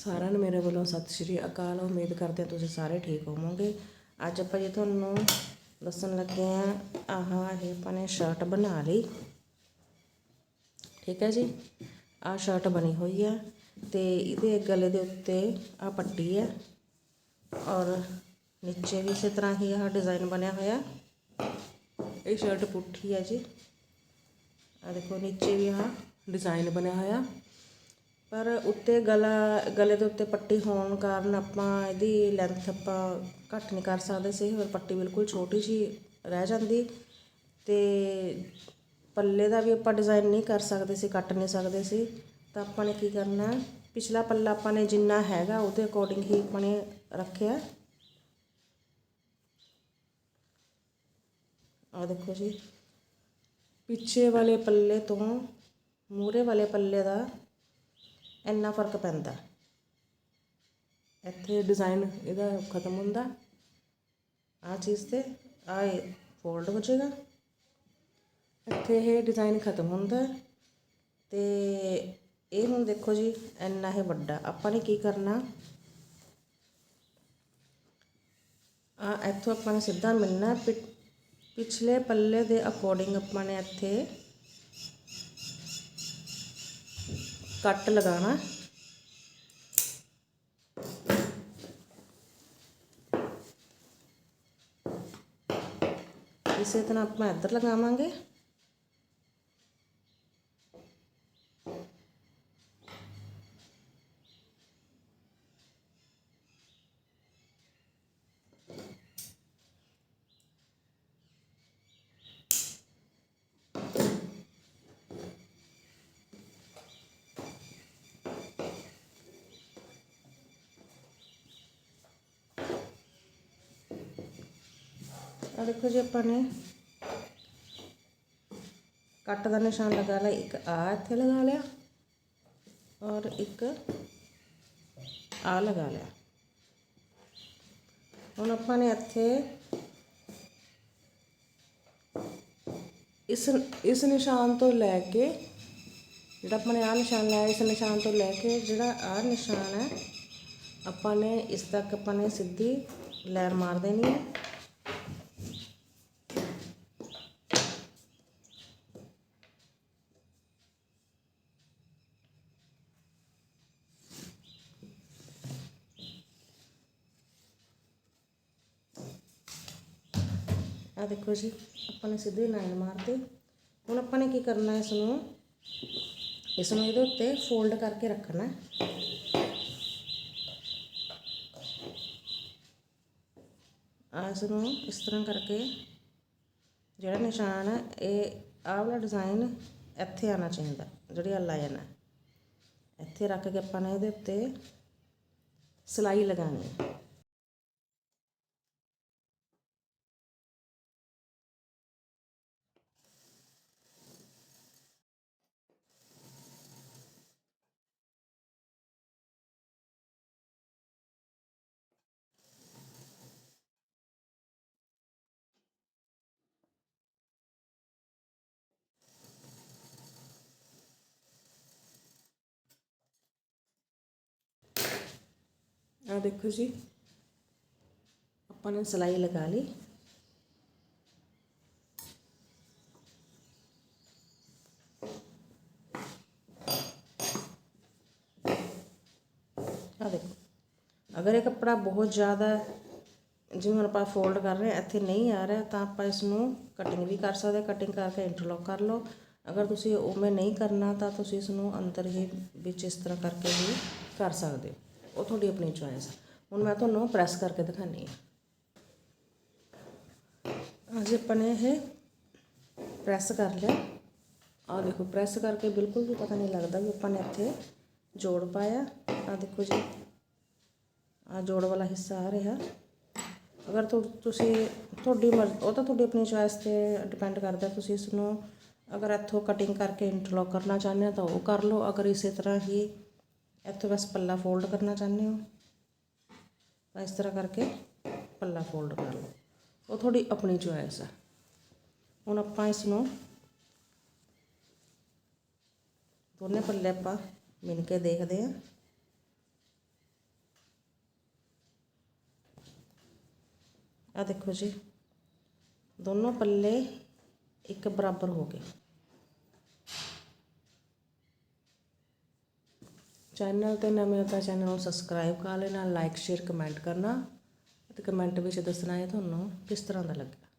ਸਾਰਿਆਂ ਨੂੰ ਮੇਰੇ ਵੱਲੋਂ ਸਤਿ ਸ਼੍ਰੀ ਅਕਾਲ। ਉਮੀਦ ਕਰਦੇ ਹਾਂ ਤੁਸੀਂ ਸਾਰੇ ਠੀਕ ਹੋਵੋਗੇ। ਅੱਜ ਆਪਾਂ ਜੀ ਤੁਹਾਨੂੰ ਦੱਸਣ ਲੱਗੇ ਹਾਂ, ਆਹ ਇਹ ਆਪਾਂ ਨੇ ਸ਼ਰਟ ਬਣਾ ਲਈ। ਠੀਕ ਹੈ ਜੀ? ਆਹ ਸ਼ਰਟ ਬਣੀ ਹੋਈ ਹੈ ਤੇ ਇਹਦੇ ਗਲੇ ਦੇ ਉੱਤੇ ਆਹ ਪੱਟੀ ਹੈ ਔਰ ਨੀਚੇ ਵੀ ਇਸੇ ਤਰ੍ਹਾਂ ਹੀ ਆਹ ਡਿਜ਼ਾਈਨ ਬਣਿਆ ਹੋਇਆ। ਇਹ ਸ਼ਰਟ ਪੁੱਠੀ ਹੈ ਜੀ। ਆ ਦੇਖੋ, ਨੀਚੇ ਵੀ ਆਹ ਡਿਜ਼ਾਈਨ ਬਣਿਆ ਹੋਇਆ। ਪਰ ਉੱਤੇ ਗਲਾ, ਗਲੇ ਦੇ ਉੱਤੇ ਪੱਟੀ ਹੋਣ ਕਾਰਨ ਆਪਾਂ ਇਹਦੀ ਲੈਂਥ ਆਪਾਂ ਘੱਟ ਨਹੀਂ ਕਰ ਸਕਦੇ ਸੀ ਔਰ ਪੱਟੀ ਬਿਲਕੁਲ ਛੋਟੀ ਜੀ ਰਹਿ ਜਾਂਦੀ। ਤੇ ਪੱਲੇ ਦਾ ਵੀ ਆਪਾਂ ਡਿਜ਼ਾਈਨ ਨਹੀਂ ਕਰ ਸਕਦੇ ਸੀ, ਕੱਟ ਨਹੀਂ ਸਕਦੇ ਸੀ। ਤਾਂ ਆਪਾਂ ਨੇ ਕੀ ਕਰਨਾ, ਪਿਛਲਾ ਪੱਲਾ ਆਪਾਂ ਨੇ ਜਿੰਨਾ ਹੈਗਾ ਉਹਦੇ ਅਕੋਰਡਿੰਗ ਹੀ ਆਪਾਂ ਨੇ ਰੱਖਿਆ। ਆ ਦੇਖੋ ਜੀ, ਪਿੱਛੇ ਵਾਲੇ ਪੱਲੇ ਤੋਂ ਮੂਹਰੇ ਵਾਲੇ ਪੱਲੇ ਦਾ ਇੰਨਾ ਫ਼ਰਕ ਪੈਂਦਾ। ਇੱਥੇ ਡਿਜ਼ਾਈਨ ਇਹਦਾ ਖਤਮ ਹੁੰਦਾ। ਆ ਚੀਜ਼ ਤੇ ਆ ਫੋਲਡ ਹੋ ਜਾਏਗਾ। ਇੱਥੇ ਇਹ ਡਿਜ਼ਾਈਨ ਖਤਮ ਹੁੰਦਾ। ਤੇ ਇਹ ਹੁਣ ਦੇਖੋ ਜੀ, ਇੰਨਾ ਇਹ ਵੱਡਾ। ਆਪਾਂ ਨੇ ਕੀ ਕਰਨਾ? ਆ ਇੱਥੋਂ ਆਪਾਂ ਨੇ ਸਿੱਧਾ ਮਿਲਣਾ। ਪਿ- ਪਿਛਲੇ ਪੱਲੇ ਦੇ ਅਕੋਰਡਿੰਗ ਆਪਾਂ ਨੇ ਇੱਥੇ ਕੱਟ ਲਗਾਣਾ ਇਸੇ ਤਰ੍ਹਾਂ ਆਪਾਂ ਇੱਧਰ ਲਗਾਵਾਂਗੇ ਆ ਦੇਖੋ ਜੀ ਆਪਾਂ ਨੇ ਕੱਟ ਦਾ ਨਿਸ਼ਾਨ ਲਗਾ ਲਿਆ ਇੱਕ ਆ ਇੱਥੇ ਲਗਾ ਲਿਆ ਔਰ ਇੱਕ ਆ ਲਗਾ ਲਿਆ ਹੁਣ ਆਪਾਂ ਨੇ ਇੱਥੇ ਇਸ ਇਸ ਨਿਸ਼ਾਨ ਤੋਂ ਲੈ ਕੇ ਜਿਹੜਾ ਆਪਾਂ ਨੇ ਆ ਨਿਸ਼ਾਨ ਲਾਇਆ ਇਸ ਨਿਸ਼ਾਨ ਤੋਂ ਲੈ ਕੇ ਜਿਹੜਾ ਆ ਨਿਸ਼ਾਨ ਹੈ ਆਪਾਂ ਨੇ ਇਸ ਤੱਕ ਆਪਾਂ ਨੇ ਸਿੱਧੀ ਲੈਰ ਮਾਰ ਦੇਣੀ ਹੈ ਆ ਦੇਖੋ ਜੀ, ਆਪਾਂ ਨੇ ਸਿੱਧੀ ਲਾਈਨ ਮਾਰਤੀ। ਹੁਣ ਆਪਾਂ ਨੇ ਕੀ ਕਰਨਾ ਇਸ ਨੂੰ ਇਸ ਨੂੰ ਇਹਦੇ ਉੱਤੇ ਫੋਲਡ ਕਰਕੇ ਰੱਖਣਾ ਹੈ। ਇਸ ਨੂੰ ਇਸ ਤਰ੍ਹਾਂ ਕਰਕੇ ਜਿਹੜਾ ਨਿਸ਼ਾਨ ਹੈ, ਇਹ ਆਹ ਵਾਲਾ ਡਿਜ਼ਾਈਨ ਇੱਥੇ ਆਣਾ ਚਾਹੀਦਾ, ਜਿਹੜੀ ਆ ਲਾਈਨ ਹੈ। ਇੱਥੇ ਰੱਖ ਕੇ ਆਪਾਂ ਨੇ ਇਹਦੇ ਉੱਤੇ ਸਿਲਾਈ ਲਗਾਉਣੀ ਹੈ। ਦੇਖੋ ਜੀ। ਆਪਾਂ ਨੇ ਸਿਲਾਈ ਲਗਾ ਲਈ। ਆ ਦੇਖੋ। ਅਗਰ ਇਹ ਕੱਪੜਾ ਬਹੁਤ ਜ਼ਿਆਦਾ, ਜਿਵੇਂ ਹੁਣ ਆਪਾਂ ਫੋਲਡ ਕਰ ਰਹੇ ਇੱਥੇ ਨਹੀਂ ਆ ਰਿਹਾ, ਤਾਂ ਆਪਾਂ ਇਸ ਨੂੰ ਕਟਿੰਗ ਵੀ ਕਰ ਸਕਦੇ ਕਟਿੰਗ ਕਰਕੇ ਇੰਟਰਲੌਕ ਕਰ ਲਓ। ਅਗਰ ਤੁਸੀਂ ਉਵੇਂ ਨਹੀਂ ਕਰਨਾ, ਤਾਂ ਤੁਸੀਂ ਇਸ ਨੂੰ ਅੰਦਰ ਹੀ ਵਿੱਚ ਇਸ ਤਰ੍ਹਾਂ ਕਰਕੇ ਵੀ ਕਰ ਸਕਦੇ ਹੋ। ਉਹ ਤੁਹਾਡੀ ਆਪਣੀ ਚੋਇਸ ਹੈ ਹੁਣ ਮੈਂ ਤੁਹਾਨੂੰ ਪ੍ਰੈਸ ਕਰਕੇ ਦਿਖਾਣੀ ਹੈ। ਅੱਜ ਆਪਾਂ ਨੇ ਇਹ ਪ੍ਰੈਸ ਕਰ ਲਿਆ। ਆ ਦੇਖੋ ਪ੍ਰੈਸ ਕਰਕੇ ਬਿਲਕੁਲ ਵੀ ਪਤਾ ਨਹੀਂ ਲੱਗਦਾ ਵੀ ਆਪਾਂ ਨੇ ਇੱਥੇ ਜੋੜ ਪਾਇਆ। ਆ ਦੇਖੋ ਜੀ ਆ ਜੋੜ ਵਾਲਾ ਹਿੱਸਾ ਆ ਰਿਹਾ। ਅਗਰ ਤੁ- ਤੁਸੀਂ ਤੁਹਾਡੀ ਮਰਜ਼ੀ, ਉਹ ਤਾਂ ਤੁਹਾਡੀ ਆਪਣੀ ਚੋਇਸ ਤੇ ਡਿਪੈਂਡ ਕਰਦਾ। ਤੁਸੀਂ ਇਸ ਨੂੰ ਅਗਰ ਇੱਥੋਂ ਕਟਿੰਗ ਕਰਕੇ ਇੰਟਰਲੌਕ ਕਰਨਾ ਚਾਹੁੰਦੇ ਹੋ ਤਾਂ ਉਹ ਕਰ ਲਓ। ਅਗਰ ਇਸੇ ਤਰ੍ਹਾਂ ਹੀ ਇੱਥੋਂ ਬਸ ਪੱਲਾ ਫੋਲਡ ਕਰਨਾ ਚਾਹੁੰਦੇ ਹੋ? ਤਾਂ ਇਸ ਤਰ੍ਹਾਂ ਕਰਕੇ ਪੱਲਾ ਫੋਲਡ ਕਰ ਲਓ। ਉਹ ਤੁਹਾਡੀ ਆਪਣੀ ਚੋਇਸ ਆ। ਹੁਣ ਆਪਾਂ ਇਸ ਨੂੰ ਦੋਨੇ ਪੱਲੇ ਆਪਾਂ ਮਿਣ ਕੇ ਦੇਖਦੇ ਆ ਆ ਦੇਖੋ ਜੀ, ਦੋਨੋਂ ਪੱਲੇ ਇੱਕ ਬਰਾਬਰ ਹੋ ਗਏ। ਚੈਨਲ ਤੇ ਨਵੇਂ ਹੋ ਤਾਂ ਚੈਨਲ ਨੂੰ ਸਬਸਕ੍ਰਾਈਬ ਕਰ ਲੈਣਾ ਲਾਈਕ ਸ਼ੇਅਰ ਕਮੈਂਟ ਕਰਨਾ ਅਤੇ ਕਮੈਂਟ ਵਿੱਚ ਦੱਸਣਾ ਹੈ ਤੁਹਾਨੂੰ ਕਿਸ ਤਰ੍ਹਾਂ ਦਾ ਲੱਗਿਆ